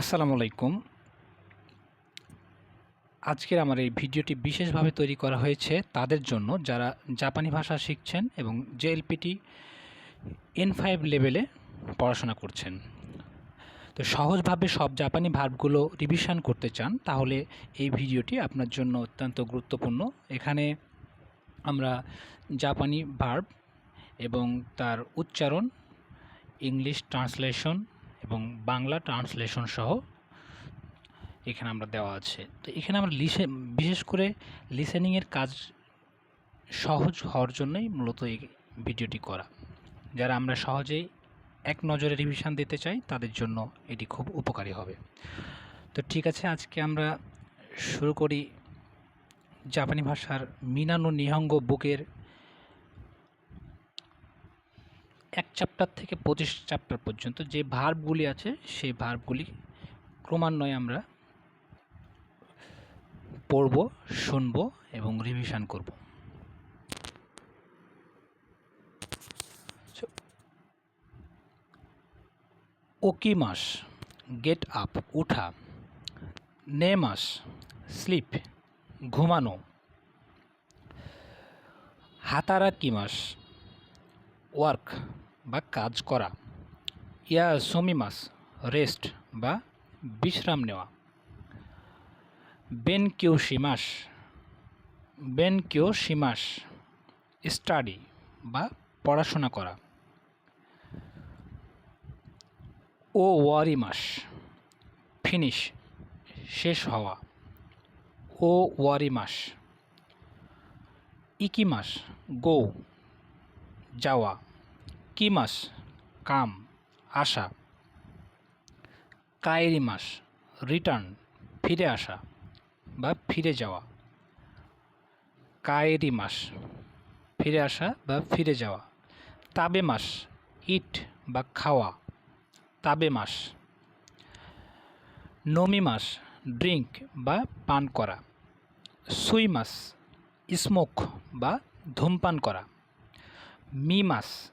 আসসালামু আলাইকুম। আজকের আমার এই ভিডিওটি বিশেষভাবে তৈরি করা হয়েছে তাদের জন্য যারা জাপানি ভাষা শিখছেন এবং জেএলপিটি এন ফাইভ লেভেলে পড়াশোনা করছেন। তো সহজভাবে সব জাপানি ভার্বগুলো রিভিশন করতে চান, তাহলে এই ভিডিওটি আপনার জন্য অত্যন্ত গুরুত্বপূর্ণ। এখানে আমরা জাপানি ভার্ব এবং তার উচ্চারণ ইংলিশ ট্রান্সলেশন এবং বাংলা ট্রান্সলেশন সহ এখানে আমরা দেওয়া আছে। তো এখানে আমরা লিসে বিশেষ করে লিসেনিংয়ের কাজ সহজ হওয়ার জন্যই মূলত এই ভিডিওটি করা। যারা আমরা সহজেই এক নজরে রিভিশন দিতে চাই, তাদের জন্য এটি খুব উপকারী হবে। তো ঠিক আছে, আজকে আমরা শুরু করি জাপানি ভাষার মিনানো নিহঙ্গ বুকের এক চ্যাপ্টার থেকে পঁচিশ চ্যাপ্টার পর্যন্ত যে ভার্বগুলি আছে, সেই ভার্বগুলি ক্রমান্বয়ে আমরা পড়ব, শুনব এবং রিভিশন করব। ওকি মাস গেট আপ উঠা। নে মাস স্লিপ ঘুমানো। হাতারা কি মাস ওয়ার্ক বা কাজ করা। ইয়া সমিমাস রেস্ট বা বিশ্রাম নেওয়া। বেন কিউ শিমাস বেন কিউ শিমাস স্টাডি বা পড়াশোনা করা। ও ওয়ারি মাস, ফিনিশ, শেষ হওয়া। ও ওয়ারি মাস, ইকি মাস, গো, যাওয়া। কি মাস? কাম আসা কায়েরি মাস, রিটার্ন, ফিরে আসা বা ফিরে যাওয়া। কায়েরি মাস, ফিরে আসা বা ফিরে যাওয়া। তাবে মাস, ইট বা খাওয়া। তাবে মাস, নমি মাস ড্রিঙ্ক বা পান করা। সুই মাস, স্মোক বা ধূমপান করা। মি মাস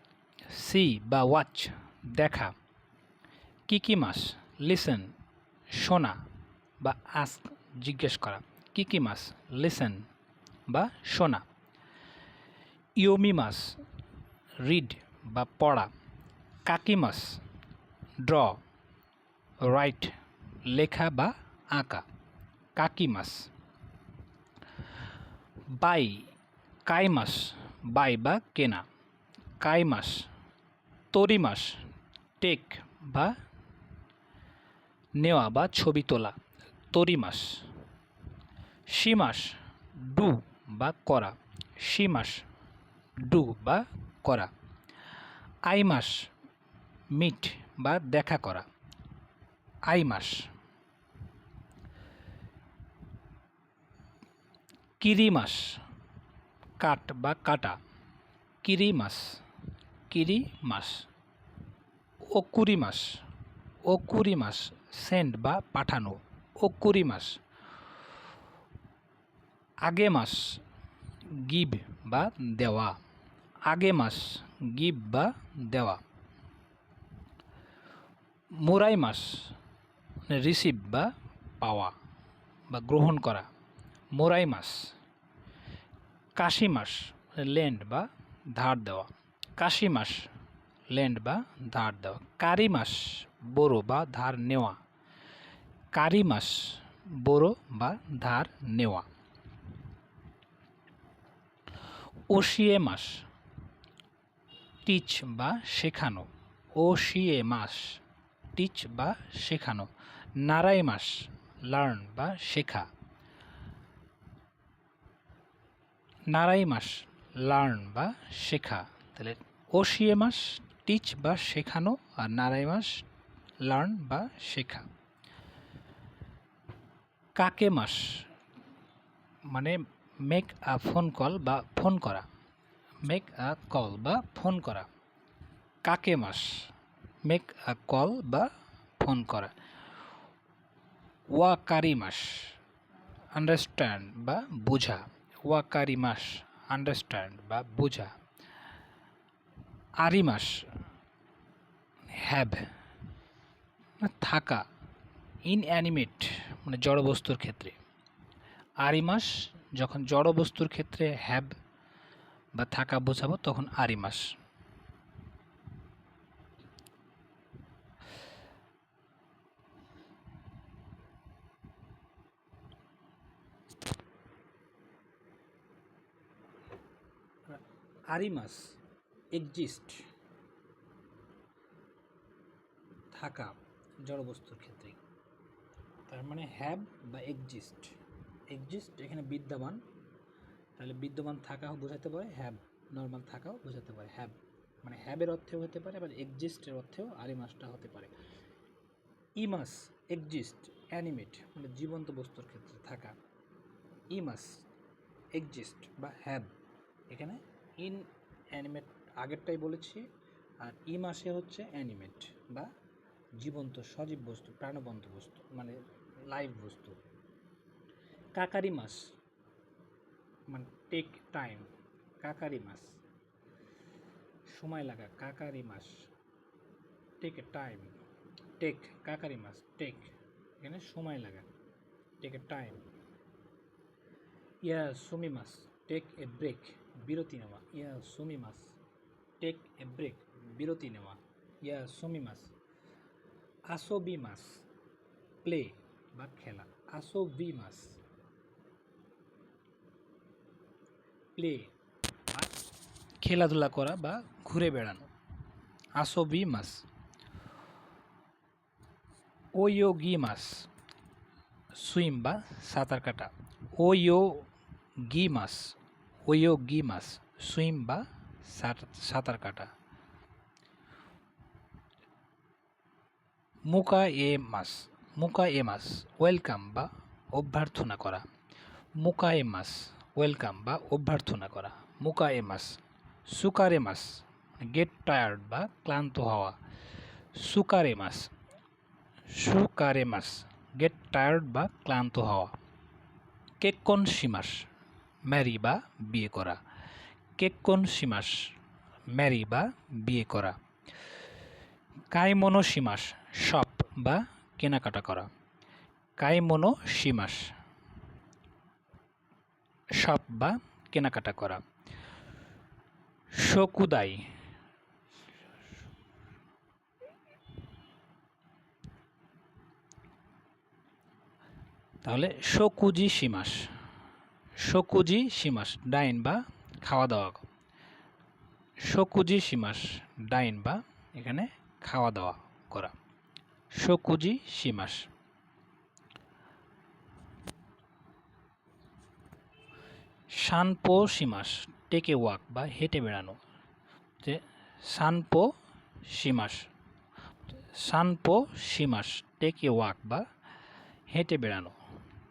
সি বা ওয়াচ দেখা। কিকি মাস? লিসেন শোনা বা আস্ক জিজ্ঞেস করা। কিকি মাস? লিসেন বা শোনা। ইয়োমি মাস? রিড বা পড়া। কাকি মাস? ড্র রাইট লেখা বা আঁকা। কাকি মাস? By chi mass? বাই বা কেনা। কাই মাস তরি মাস, টেক বা নেওয়া বা ছবি তোলা, তরি মাস। সি মাস, ডু বা করা। সি মাস, ডু বা করা। আই মাস, মিট বা দেখা করা। আই মাস, কিরি মাস, কাট বা কাটা। কিরি মাস। কিরি মাস, ওকুরি মাস ওকুরি মাস সেন্ড বা পাঠানো, ওকুরি মাস, আগে মাস গিভ বা দেওয়া, আগে মাস গিভ বা দেওয়া, মোরাই মাস, রিসিভ বা পাওয়া বা গ্রহণ করা, মোরাই মাস, কাশি মাস ল্যান্ড বা ধার দেওয়া। কাশি মাস ল্যান্ড বা ধার দেওয়া, কারি মাস বড়ো বা ধার নেওয়া, কারি মাস বড়ো বা ধার নেওয়া। ওশিয়ে মাস টিচ বা শেখানো, ওশিয়ে মাস টিচ বা শেখানো, নারাই মাস লার্ন বা শেখা, নারাই মাস লার্ন বা শেখা। তাহলে ওশিয়ে মাস টিচ বা শেখানো আর নারাই মাস লার্ন বা শেখা। কাকে মাস? মানে মেক আ ফোন কল বা ফোন করা। মেক আ কল বা ফোন করা। কাকে মাস? মেক আ কল বা ফোন করা। ওয়াকারি মাস। আন্ডারস্ট্যান্ড বা বোঝা। ওয়াকারি মাস আন্ডারস্ট্যান্ড বা বোঝা। আরিমাস হ্যাভ থাকা। ইনঅ্যানিমেট মানে জড় বস্তুর ক্ষেত্রে। আরিমাস যখন জড় বস্তুর ক্ষেত্রে হ্যাব বা থাকা বোঝাবো, তখন আরিমাস আরিমাস এক্সিস্ট থাকা জড়বস্তুর ক্ষেত্রে। তার মানে হ্যাভ বা এক্সিস্ট এক্সিস্ট এখানে বিদ্যমান। তাহলে বিদ্যমান থাকা বোঝাতে পারে হ্যাভ নর্মাল থাকাও বোঝাতে পারে। হ্যাভ মানে হ্যাবের অর্থেও হতে পারে, আবার এক্সিস্টের অর্থেও আরিমাসটা হতে পারে। ইমাস এক্সিস্ট অ্যানিমেট মানে জীবন্ত বস্তুর ক্ষেত্রে থাকা। ইমাস এক্সিস্ট বা হ্যাভ এখানে ইন অ্যানিমেট আগেরটাই বলেছি, আর ই মাসে হচ্ছে অ্যানিমেট বা জীবন্ত সজীব বস্তু, প্রাণবন্ত বস্তু মানে লাইভ বস্তু। কাকারি মাস মানে টেক টাইম কাকারি মাস। সময় লাগা, কাকারি মাস। টেক টাইম টেক কাকারি মাস টেক এখানে সময় লাগা টেক এ টাইম ইয়া সুমি মাস টেক এ ব্রেক বিরতি নেওয়া ইয়া সুমি মাস। টেক এ ব্রেক, বিরতি নেওয়া। ইয়া সুমি মাস আসবি মাস প্লে বা খেলা। আসবি মাস প্লে খেলাধুলা করা বা ঘুরে বেড়ানো। আসবি মাস ওয়োগি মাস সুইম বা সাঁতার কাটা। ওয়ো গি মাস ওয়ো গি মাস সুইম বা সাঁতার কাটা। মুকা এ মাস, মুকা এ মাস, ওয়েলকাম বা অভ্যর্থনা করা। মুকা এ মাস, ওয়েলকাম বা অভ্যর্থনা করা। মুকা এ মাস, সুকারে মাস, গেট টায়ার্ড বা ক্লান্ত হওয়া। সুকারে মাস সুকারে মাস, গেট টায়ার্ড বা ক্লান্ত হওয়া। কেক্কন সীমাস, ম্যারি বা বিয়ে করা। কেক্কন সীমাস? ম্যারি বা বিয়ে করা। কাইমনো সীমাস, শপ বা কেনাকাটা করা। কাইমনো সীমাস, শপ বা কেনাকাটা করা। শকুদাই, তাহলে শকুজি সীমাস। শকুজি সীমাস, ডাইন বা খাওয়া দাওয়া শকুজি সীমাস, ডাইন বা এখানে খাওয়া দাওয়া করা। শকুজি সীমাস। শানপো সীমাস, টেকে ওয়াক বা হেঁটে বেড়ানো। যে শানপো সীমাস শানপো সীমাস, টেকে ওয়াক বা হেঁটে বেড়ানো।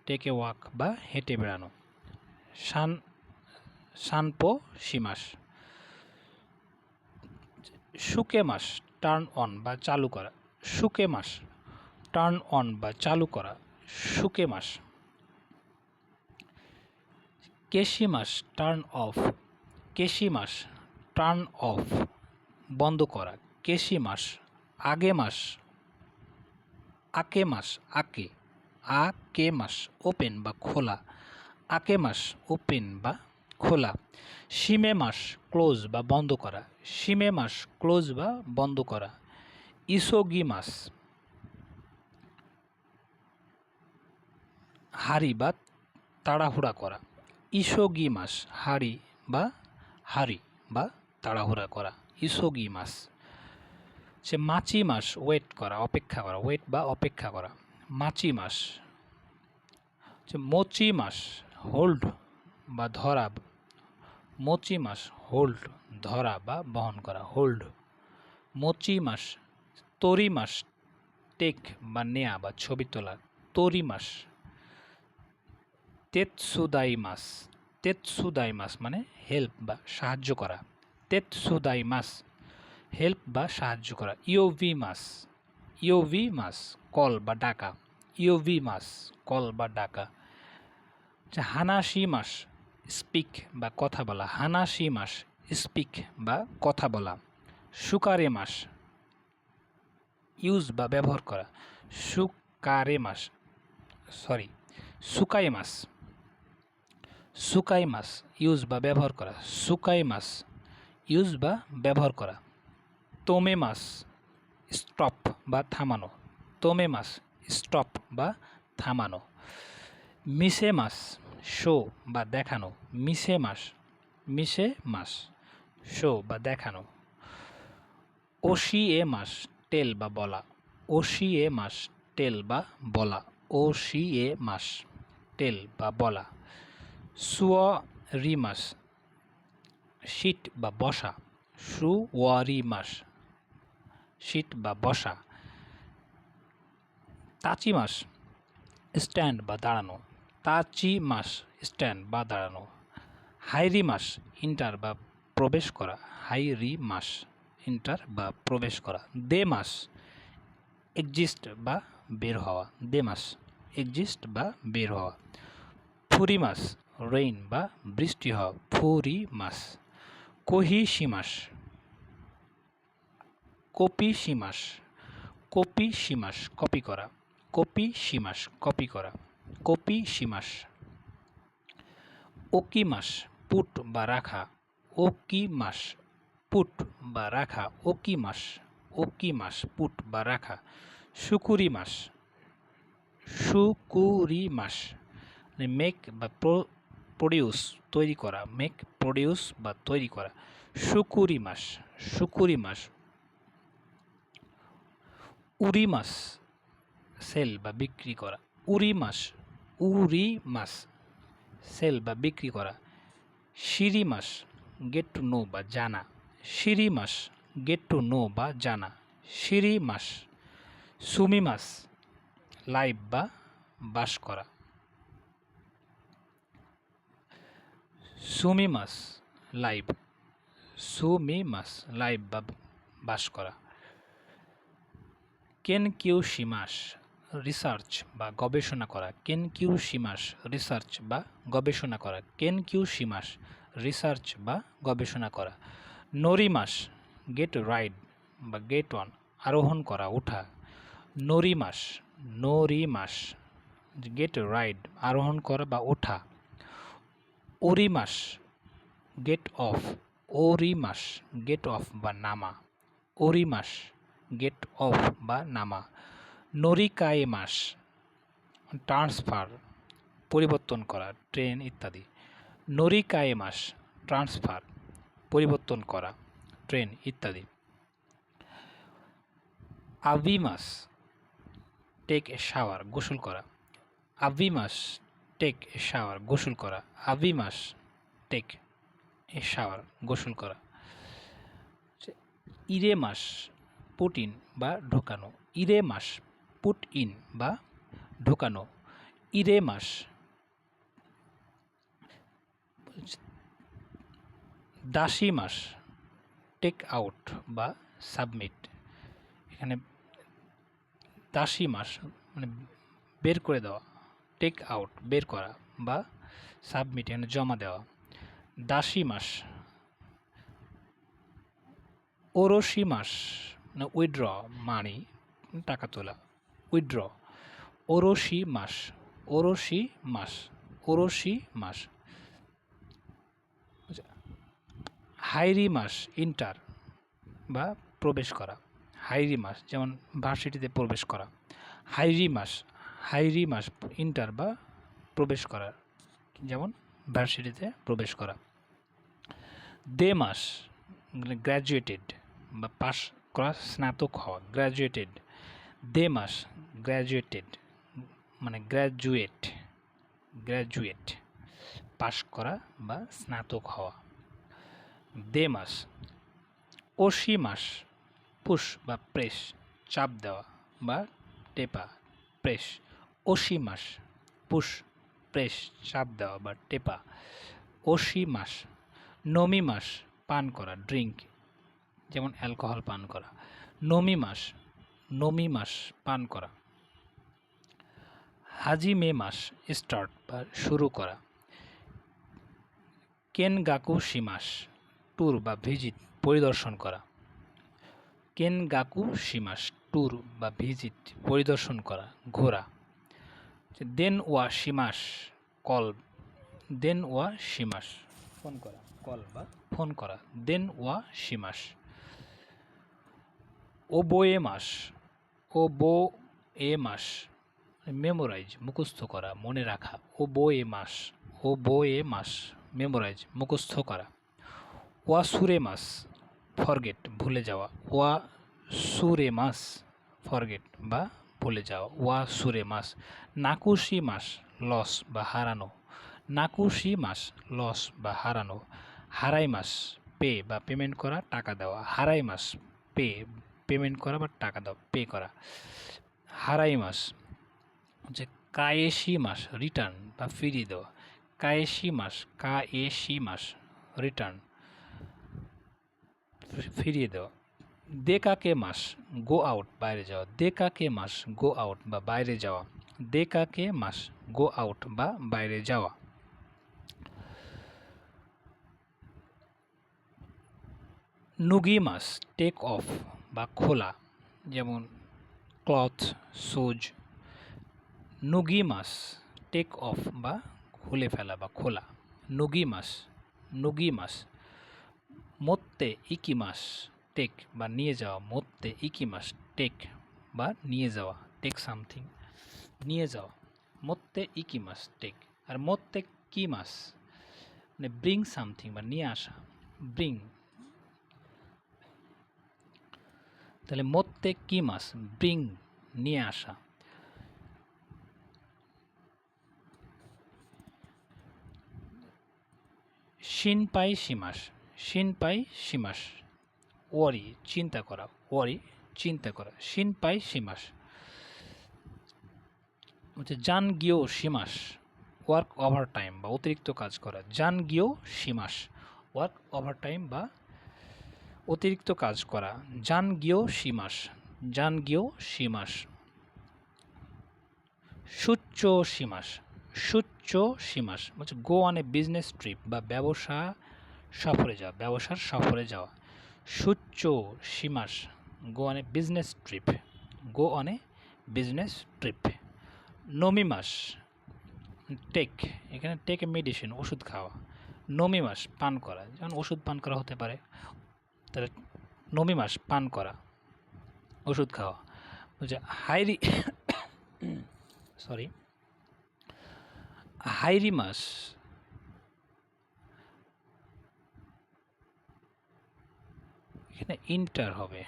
টেকে ওয়াক বা হেঁটে বেড়ানো। শান শানপো সীমাস। সুকে মাস, টার্ন অন বা চালু করা। সুকে মাস, টার্ন অন বা চালু করা। সুকে মাস। কেশি মাস, টার্ন অফ। কেশি মাস, টার্ন অফ। বন্ধ করা। কেশি মাস, আগে মাস। আকে মাস, আকে। আ কে মাস, ওপেন বা খোলা। আকে মাস, ওপেন বা খোলা। সিমে মাস, ক্লোজ বা বন্ধ করা। সিমে মাস, ক্লোজ বা বন্ধ করা। ইসোগি মাস। হারি বা তাড়াহুড়া করা। ইসোগি মাস হারি বা হারি বা তাড়াহুড়া করা। ইসোগি মাস। সে মাছি মাস, ওয়েট করা, অপেক্ষা করা, ওয়েট বা অপেক্ষা করা। মাছি মাস। মোচি মাস, হোল্ড বা ধরা মোচি মাস হোল্ড, ধরা বা বহন করা, হোল্ড। মোচি মাস তরি মাস টেক বা নেয়া বা ছবি তোলা, তরি মাস তেতসুদাই মাস তেতসুদাই মাস মানে হেল্প বা সাহায্য করা। তেতসুদাই মাস হেল্প বা সাহায্য করা। ইওভি মাস ইওভি মাস কল বা ডাকা। ইওভি মাস কল বা ডাকা। হানাসি মাস স্পিক বা কথা বলা। হানাসি মাস, স্পিক বা কথা বলা। সুকারে মাস, ইউজ বা ব্যবহার করা। সুক কারে মাস, সরি, সুকাই মাস সুকাই মাস, ইউজ বা ব্যবহার করা। সুকাই মাস, ইউজ বা ব্যবহার করা। তোমে মাস, স্টপ বা থামানো। তোমে মাস, স্টপ বা থামানো। মিসে মাস শো বা দেখানো। মিশে মাস। মিশে মাস। শো বা দেখানো। ওশি এ মাস, টেল বা বলা। ওশি এ মাস, টেল বা বলা। ওশি এ মাস, টেল বা বলা। সুয় রি মাস, শীত বা বসা। সু ওয়ারি মাস, শীত বা বসা। তাচি মাস, স্ট্যান্ড বা দাঁড়ানো। তাচি মাস স্ট্যান্ড বা দাঁড়ানো। হাইরি মাস, ইন্টার বা প্রবেশ করা। হাইরি মাস, ইন্টার বা প্রবেশ করা। দে মাস, এক্সিস্ট বা বের হওয়া। দে মাস, এক্সিস্ট বা বের হওয়া। ফুরি মাস, রেইন বা বৃষ্টি হওয়া। ফুরি মাস কোহি সীমাস কপি সীমাস কপি সীমাস কপি করা। কপি সীমাস কপি করা। কপি সীমাস। ওকি মাস পুট বা রাখা। ওকি মাস পুট বা রাখা। ওকি মাস ওকি মাস পুট বা রাখা। সুকুরি মাস সুকুরি মাস মেক বা প্রডিউস, তৈরি করা। মেক, প্রডিউস বা তৈরি করা। সুকুরি মাস সুকুরি মাস উরি মাস সেল বা বিক্রি করা। উরি মাস উরি মাস সেল বা বিক্রি করা। সিরি মাস গেট টু নো বা জানা। সিরি মাস গেট টু নো বা জানা। সিরি মাস সুমি মাস লাইভ বা বাস করা। সুমি মাস লাইভ। সুমি মাস লাইভ বা বাস করা। কেন কিউ সীমাস? রিসার্চ বা গবেষণা করা। কেন কিউ সীমাস রিসার্চ বা গবেষণা করা। কেন কিউ সীমাস রিসার্চ বা গবেষণা করা। নরিমাস গেট রাইড বা গেট অন আরোহণ করা ওঠা নরিমাস নরিমাস গেট রাইড আরোহণ করা বা ওঠা ওরিমাস গেট অফ ওরিমাস গেট অফ বা নামা। ওরিমাস গেট অফ বা নামা। নরিকায়ে মাস, ট্রান্সফার, পরিবর্তন করা, ট্রেন ইত্যাদি। নরিকায়ে মাস, ট্রান্সফার, পরিবর্তন করা, ট্রেন ইত্যাদি। আভিমাস টেক এ শাওয়ার, গোসল করা। আভিমাস টেক এ শাওয়ার, গোসল করা। আভিমাস টেক এ শাওয়ার, গোসল করা। ইরে মাস পুট ইন বা ঢোকানো। ইরে মাস পুট ইন বা ঢোকানো। ইরে মাস। দাসী মাস। টেক আউট বা সাবমিট। এখানে দাসী মাস মানে বের করে দেওয়া। টেক আউট, বের করা বা সাবমিট, এখানে জমা দেওয়া। দাসী মাস। ওরসি মাস মানে উইথড্র মানি, টাকা তোলা। উইথড্র ওরসি মাস ওরসি মাস ওরসি মাস হাইরি মাস ইন্টার বা প্রবেশ করা। হাইরি মাস যেমন ভার্সিটিতে প্রবেশ করা। হাইরি মাস হাইরি মাস ইন্টার বা প্রবেশ করা। যেমন ভার্সিটিতে প্রবেশ করা। দে মাস গ্র্যাজুয়েটেড বা পাস করা, স্নাতক হওয়া গ্র্যাজুয়েটেড দে মাস গ্র্যাজুয়েটেড মানে গ্র্যাজুয়েট গ্র্যাজুয়েট পাস করা বা স্নাতক হওয়া। দে মাস ওশি মাস পুশ বা প্রেস চাপ দেওয়া বা টেপা প্রেস ওশি মাস পুশ প্রেস চাপ দেওয়া বা টেপা ওশি মাস নমি মাস পান করা ড্রিঙ্ক যেমন অ্যালকোহল পান করা। নমি মাস নমি মাস পান করা। হাজি মে মাস স্টার্ট বা শুরু করা। কেন গাকু সীমাস ট্যুর বা ভিজিট পরিদর্শন করা। কেন গাকু সীমাস ট্যুর বা ভিজিট পরিদর্শন করা, ঘোরা। দেন ওয়া সীমাস কল, দেন ওয়া সীমাস ফোন করা, কল বা ফোন করা। দেন ওয়া সীমাস ও বয়ে মাস ও বো এ মাস মেমোরাইজ মুখস্থ করা, মনে রাখা ও বো এ মাস ও বো এ মাস মেমোরাইজ মুখস্থ করা। ওয়া সুরে মাস ফরগেট ভুলে যাওয়া। ওয়া সুরে মাস ফরগেট বা ভুলে যাওয়া। ওয়া সুরে মাস নাকুশি মাস লস বা হারানো। নাকুশি মাস লস বা হারানো। হারাই মাস পে বা পেমেন্ট করা, টাকা দেওয়া। হারাই মাস পে পেমেন্ট করা বা টাকা দেওয়া পে করা। হারাই মাস হচ্ছে কায়েশি মাস রিটার্ন বা ফিরিয়ে দেওয়া। কায়েশি মাস কা এশি মাস রিটার্ন ফিরিয়ে দেওয়া। দেকাকে মাস গো আউট বাইরে যাওয়া। দেকাকে মাস গো আউট বা বাইরে যাওয়া। দেকাকে মাস গো আউট বা বাইরে যাওয়া। নুগি মাস টেক অফ বা খোলা, যেমন ক্লথ, সুজ নুগি মাস টেক অফ বা খুলে ফেলা বা খোলা নুগি মাস নুগি মাস মত্তে ইকি মাস টেক বা নিয়ে যাওয়া, মত্তে ইকি মাস টেক বা নিয়ে যাওয়া, টেক সামথিং, নিয়ে যাওয়া, মত্তে ইকি মাস টেক, আর মত্তে কি মাস মানে ব্রিং সামথিং বা নিয়ে আসা, ব্রিং তাহলে মত্তে কি মাস ব্রিং, নিয়ে আসা। শিনপাই সীমাস শিনপাই সীমাস। ওয়ারি, চিন্তা করা, ওয়ারি, চিন্তা করা। শিনপাই সীমাস। হচ্ছে জান গিয়েও সীমাস, ওয়ার্ক ওভার টাইম বা অতিরিক্ত কাজ করা। জান গিয়েও সীমাস, ওয়ার্ক ওভার টাইম বা অতিরিক্ত কাজ করা। জান গিয়েও সীমাস। জান গিয়েও সীমাস। সুচ্চ সীমাস। সুচ্চ সীমাস। হচ্ছে go on a business trip বা ব্যবসা সফরে যাওয়া, ব্যবসার সফরে যাওয়া। সুচ্চ সীমাস। Go on a business trip go on a business trip নমিমাস take এখানে টেক মেডিসিন ওষুধ খাওয়া। নমিমাস পান করা। যেমন ওষুধ পান করা হতে পারে। তাহলে নমিমাস পান করা, ওষুধ খাওয়া। বলছে হাইরি সরি হাইরি মাস এখানে ইন্টার হবে।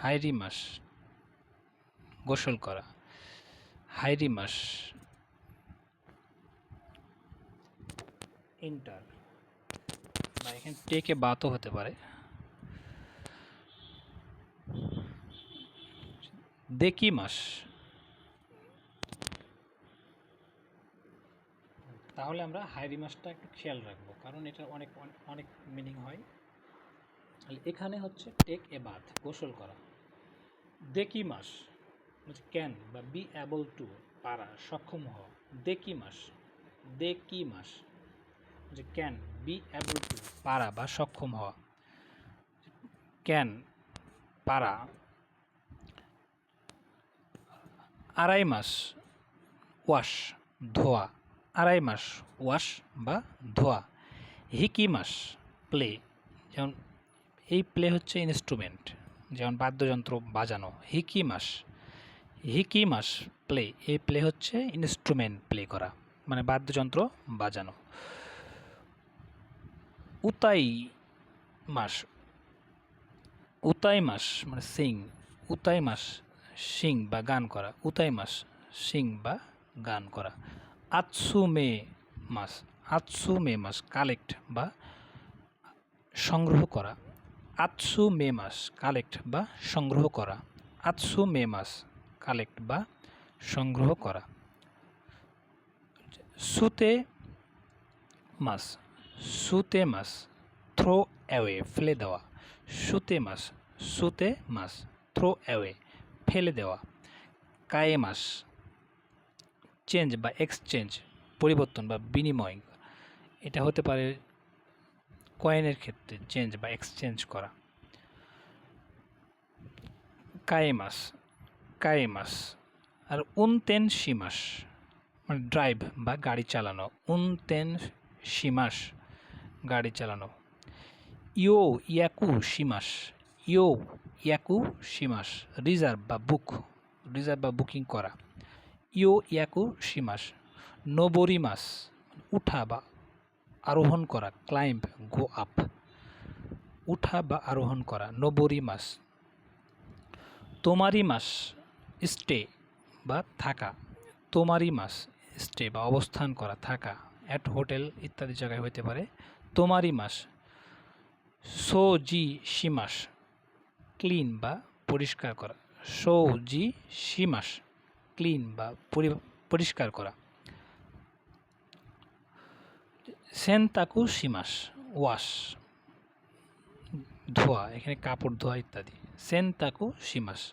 হাইরি মাস গোসল করা। হাইরি মাস ইন্টার। বা এখানে টেকে বাতও হতে পারে। দেখি মাস। তাহলে আমরা হাইরি মাসটা একটু খেয়াল রাখব, কারণ এটা অনেক অনেক মিনিং হয়। তাহলে এখানে হচ্ছে টেক এ বাথ গোসল করা। দেখি মাস ক্যান বা বি অ্যাবল টু পারা, সক্ষম হওয়া। দেখি মাস দেখি মাস যে ক্যান বি অ্যাবল টু পারা বা সক্ষম হওয়া। ক্যান পারা আড়াই মাস ওয়াশ, ধোয়া। আড়াই মাস ওয়াশ বা ধোয়া। হিকি মাস? প্লে। যেমন এই প্লে হচ্ছে ইনস্ট্রুমেন্ট যেমন বাদ্যযন্ত্র বাজানো। হিকি মাস? হিকি মাস প্লে? এই প্লে হচ্ছে ইনস্ট্রুমেন্ট প্লে করা মানে বাদ্যযন্ত্র বাজানো। উতাই মাস উতাই মাস মানে সিং, উতাই মাস, সিং বা গান করা, উতাই মাস, সিং বা গান করা। আতসু মে মাস আতসু মে মাস, কালেক্ট বা সংগ্রহ করা। আতসু মে মাস, কালেক্ট বা সংগ্রহ করা। আতসু মে মাস, কালেক্ট বা সংগ্রহ করা। সুতে মাস সুতে মাস, থ্রো অ্যাওয়ে, ফেলে দেওয়া। সুতে মাস সুতে মাস থ্রো অ্যাওয়ে, ফেলে দেওয়া, কায়ে মাস চেঞ্জ বা এক্সচেঞ্জ, পরিবর্তন বা বিনিময়, এটা হতে পারে কয়েনের ক্ষেত্রে চেঞ্জ বা এক্সচেঞ্জ করা। কায়ে মাস কায়েমাস আর উনতেন সীমাস মানে ড্রাইভ বা গাড়ি চালানো, উনতেন সীমাস, গাড়ি চালানো। ইও ইয়াকু সীমাস ইও ইয়াকু সীমাস রিজার্ভ বা বুক, রিজার্ভ বা বুকিং করা। ইও ইয়াকু সীমাস নোবরিমাস, উঠা বা আরোহণ করা, ক্লাইম্ব, গো আপ। উঠা বা আরোহণ করা নোবরি মাস তোমারি মাস স্টে বা থাকা। তোমারি মাস স্টে বা অবস্থান করা, থাকা। অ্যাট হোটেল ইত্যাদি জায়গায় হতে পারে। তোমারি মাস সো জি সীমাস ক্লিন বা পরিষ্কার করা। সৌজি সীমাস, ক্লিন বা পরিষ্কার করা। সেন্তাকু সীমাস, ওয়াশ, ধোয়া, এখানে কাপড় ধোয়া ইত্যাদি। সেন্তাকু সীমাস,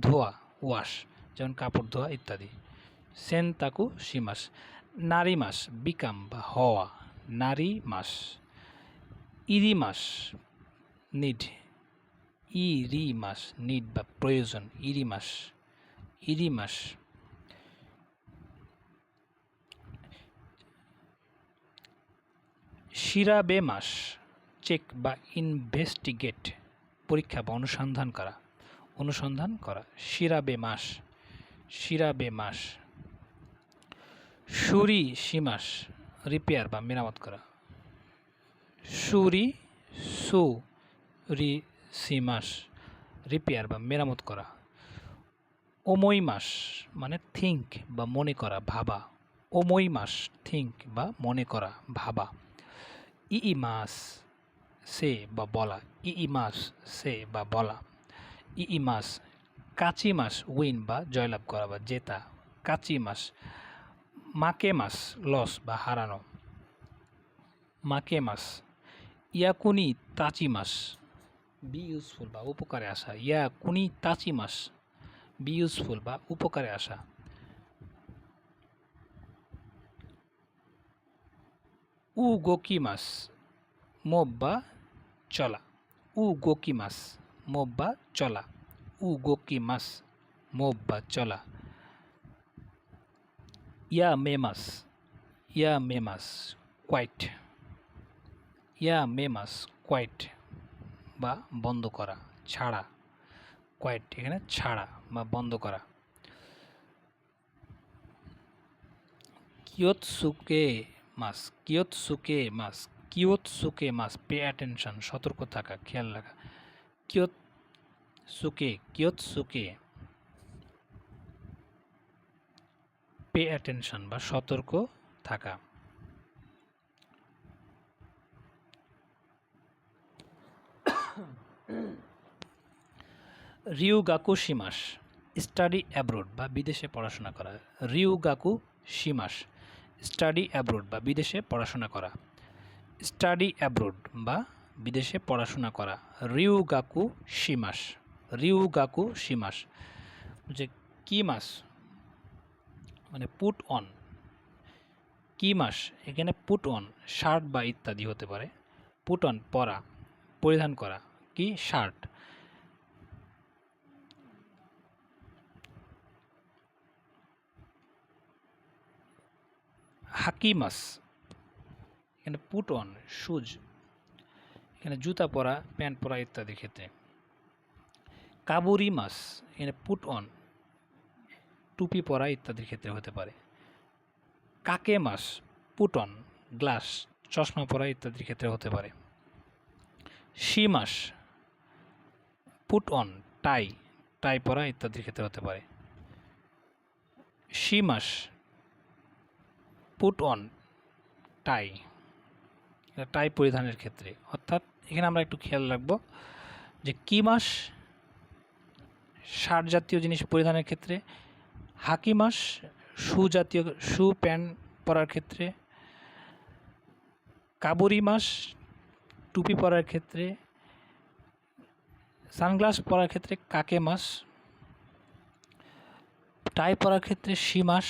ধোয়া, ওয়াশ, যেমন কাপড় ধোয়া ইত্যাদি। সেন্তাকু সীমাস, নারী মাস, বিকাম বা হওয়া, নারী মাস, ইরি মাস, নিড ইরি মাস নিড বা প্রয়োজন ইরি মাস ইরি মাস মাস চেক বা ইনভেস্টিগেট পরীক্ষা বা অনুসন্ধান করা অনুসন্ধান করা শিরাবে মাস শিরাবে মাস সুরি সীমাস রিপেয়ার বা মেরামত করা। সুরি সু রি সীমাস রিপেয়ার বা মেরামত করা। ওমই মাস মানে থিঙ্ক বা মনে করা, ভাবা। ওমই মাস থিঙ্ক বা মনে করা, ভাবা। ই মাস সে বা বলা। ই মাস সে বা বলা। ই ই মাস কাঁচি মাস উইন বা জয়লাভ করা বা জেতা। কাঁচি মাস মাকে মাস লস বা হারানো। মাকে মাস ইয়াকুনি তাচি মাস বি ইউজফুল বা উপকারে আসা। ইয়া কুনি তাচি মাস বি ইউজফুল বা উপকারে আসা। উ গোকি মাস, মোব বা চলা। উ গোকি মাস, মোব বা চলা। উ গোকি মাস, মোব বা চলা। ইয়া মে মেমাস ইয়া মে মেমাস কোয়াইট। ইয়া মে মেমাস কোয়াইট। বা বন্ধ করা, ছাড়া কোয়াইট এখানে ছাড়া বা বন্ধ করা। কিয়তসুকে মাস কিয়তসুকে মাস কিয়তসুকে মাস পে অ্যাটেনশন সতর্ক থাকা, খেয়াল রাখা। কিয়ত সুকে কিয়তসুকে পে অ্যাটেনশন বা সতর্ক থাকা। রিউ গাকু সীমাস স্টাডি অ্যাব্রোড বা বিদেশে পড়াশোনা করা। রিউ গাকু সীমাস স্টাডি অ্যাব্রোড বা বিদেশে পড়াশোনা করা। স্টাডি অ্যাব্রোড বা বিদেশে পড়াশোনা করা। রিউ গাকু সীমাস রিউ গাকু সীমাস, যে কি মাস? মানে পুট অন কি মাস? এখানে পুট অন শার্ট বা ইত্যাদি হতে পারে। পুট অন পরা পরিধান করা। কি? শার্ট হাকিমাস। এখানে পুট অন শুজ এখানে জুতা পরা, প্যান্ট পরা ইত্যাদি ক্ষেত্রে। কাবুরি মাস এখানে পুট অন টুপি পরা ইত্যাদির ক্ষেত্রে হতে পারে। কাকে মাস পুট অন গ্লাস চশমা পরা ইত্যাদির ক্ষেত্রে হতে পারে। সি মাস পুট অন টাই টাই পরা ইত্যাদির ক্ষেত্রে হতে পারে। শি মাস পুট অন টাই টাই পরিধানের ক্ষেত্রে। অর্থাৎ এখানে আমরা একটু খেয়াল রাখব যে কি মাস শার্ট জাতীয় জিনিস পরিধানের ক্ষেত্রে হাকি মাস শু জাতীয় শু প্যান্ট পরার ক্ষেত্রে কাবুরি মাস টুপি পরার ক্ষেত্রে সানগ্লাস পরার ক্ষেত্রে কাকে মাস? টাই পরার ক্ষেত্রে সি মাস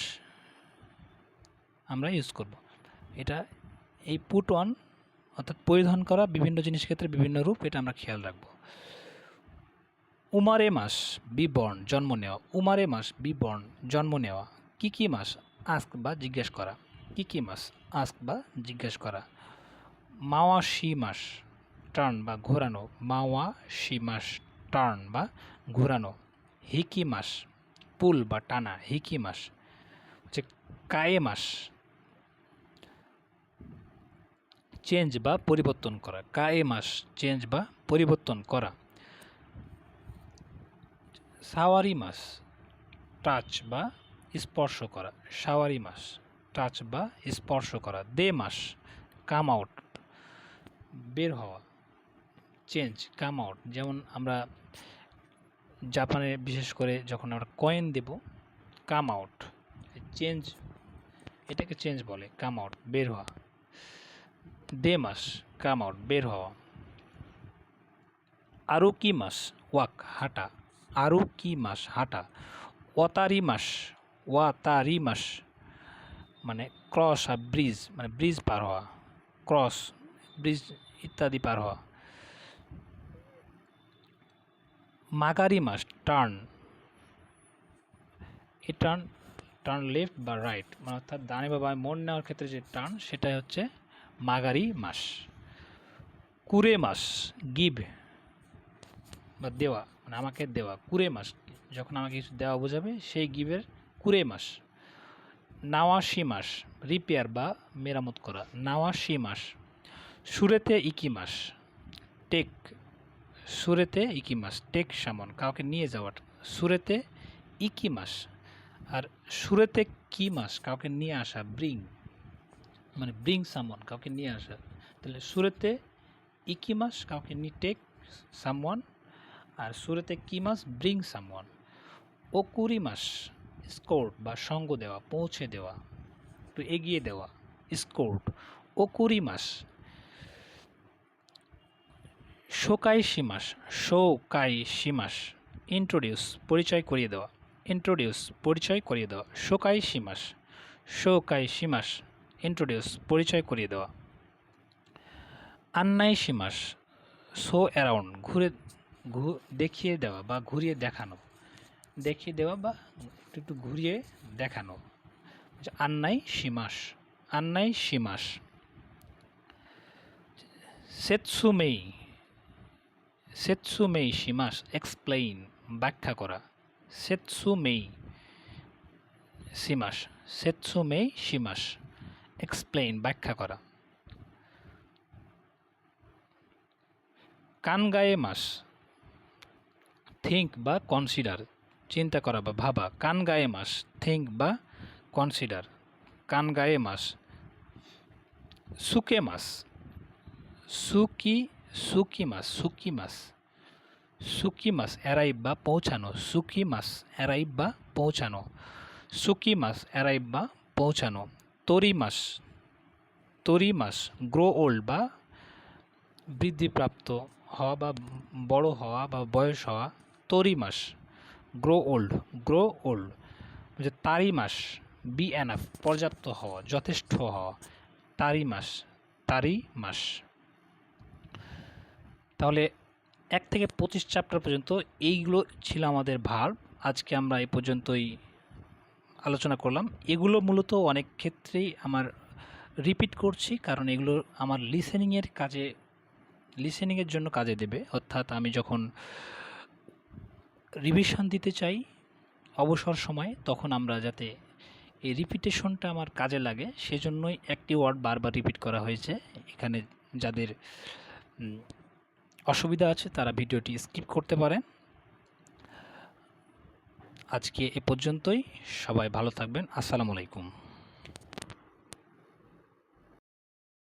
আমরা ইউজ করব। এটা এই পুট অন অর্থাৎ পরিধান করা বিভিন্ন জিনিস ক্ষেত্রে বিভিন্ন রূপ, এটা আমরা খেয়াল রাখব। উমারে মাস বিবর্ণ জন্ম নেওয়া। উমারে মাস বিবর্ণ জন্ম নেওয়া। কি কি মাস? আস্ক বা জিজ্ঞেস করা। কি কি মাস? আস্ক বা জিজ্ঞেস করা। মাওয়া শি মাস। টার্ন বা ঘোরানো। মাওয়া শি মাস টার্ন বা ঘোরানো। হিকি মাস পুল বা টানা হিকি মাস হচ্ছে কায়ে মাস চেঞ্জ বা পরিবর্তন করা। কায়ে মাস চেঞ্জ বা পরিবর্তন করা। সাওয়ারি মাস টাচ বা স্পর্শ করা। সাওয়ারি মাস টাচ বা স্পর্শ করা। দে মাস কাম আউট, বের হওয়া। চেঞ্জ কাম আউট যেমন আমরা জাপানে বিশেষ করে যখন আমরা কয়েন দেব কাম আউট চেঞ্জ এটাকে চেঞ্জ বলে কাম আউট বের হওয়া। দে মাস কাম আউট বের হওয়া। আরও কি মাস, ওয়াক, হাঁটা। আরও কি মাস, হাঁটা। ওয়াতারি মাস ওয়াতারি মাস মানে ক্রস আর ব্রিজ মানে ব্রিজ পার হওয়া। ক্রস ব্রিজ ইত্যাদি পার হওয়া। মাগারি মাস টার্ন এই টার্ন টার্ন লেফট বা রাইট মানে অর্থাৎ ডানে বা মোড় নেওয়ার ক্ষেত্রে যে টার্ন সেটাই হচ্ছে মাগারি মাস। কুরে মাস গিভ বা দেওয়া মানে আমাকে দেওয়া কুরে মাস, যখন আমাকে কিছু দেওয়া বোঝাবে, সেই গিভের কুরে মাস। নাওয়াশি মাস রিপেয়ার বা মেরামত করা, নাওয়াশি মাস। সুরেতে ইকি মাস টেক সুরেতে ইকি মাস টেক সামন, কাউকে নিয়ে যাওয়ার। সুরেতে ইকি মাস আর সুরেতে কি মাস কাউকে নিয়ে আসা, ব্রিং। মানে ব্রিং সামন, কাউকে নিয়ে আসা। তাহলে সুরেতে ইকি মাস কাউকে নি টেক সামওয়ান আর সুরেতে কি মাস ব্রিং সামওয়ান ওকুরি মাস স্কোর্ট বা সঙ্গ দেওয়া, পৌঁছে দেওয়া, একটু এগিয়ে দেওয়া, স্কোর্ট। ওকুরি মাস শোকাই সীমাস শোকাই সীমাস ইন্ট্রোডিউস পরিচয় করিয়ে দেওয়া ইন্ট্রোডিউস পরিচয় করিয়ে দেওয়া, শোকাই সীমাস শোকাই সীমাস ইন্ট্রোডিউস পরিচয় করিয়ে দেওয়া। আন্নাই সীমাস শো অ্যারাউন্ড ঘুরে দেখিয়ে দেওয়া বা ঘুরিয়ে দেখানো, দেখিয়ে দেওয়া বা একটু একটু ঘুরিয়ে দেখানো। আন্নাই সীমাস আন্নাই সীমাস। সেতসুমেই সেতসুমেই সীমাস এক্সপ্লেইন ব্যাখ্যা করা। সেতসুমেই সীমাস সেতসুমেই সীমাস এক্সপ্লেইন ব্যাখ্যা করা। কানগায়ে মাস, থিঙ্ক বা কনসিডার, চিন্তা করা বা ভাবা। কানগায়ে মাস, থিঙ্ক বা কনসিডার কানগায়ে মাস, সুকে মাস, সুকি সুকি মাস সুকি মাস সুকি মাস অ্যারাইভ বা পৌঁছানো সুকি মাস অ্যারাইভ বা পৌঁছানো সুকি মাস অ্যারাইভ বা পৌঁছানো তরি মাস তরি মাস গ্রো ওল্ড বা বৃদ্ধিপ্রাপ্ত হওয়া বা বড় হওয়া বা বয়স হওয়া তরি মাস গ্রো ওল্ড গ্রো ওল্ড যে তারি মাস বি অ্যানাফ পর্যাপ্ত হওয়া, যথেষ্ট হওয়া। তারি মাস তারি মাস তাহলে এক থেকে পঁচিশ চ্যাপ্টার পর্যন্ত এইগুলো ছিল আমাদের ভার। আজকে আমরা এই পর্যন্তই আলোচনা করলাম। এগুলো মূলত অনেক ক্ষেত্রেই আমার রিপিট করছি, কারণ এগুলো আমার লিসেনিংয়ের কাজে লিসেনিংয়ের জন্য কাজে দেবে। অর্থাৎ আমি যখন রিভিশন দিতে চাই অবসর সময়, তখন আমরা যাতে এই রিপিটেশনটা আমার কাজে লাগে, সেজন্যই একটি ওয়ার্ড বারবার রিপিট করা হয়েছে। এখানে যাদের অসুবিধা আছে, তারা ভিডিওটি স্কিপ করতে পারেন। আজকে এ পর্যন্তই, সবাই ভালো থাকবেন, আসসালামু আলাইকুম।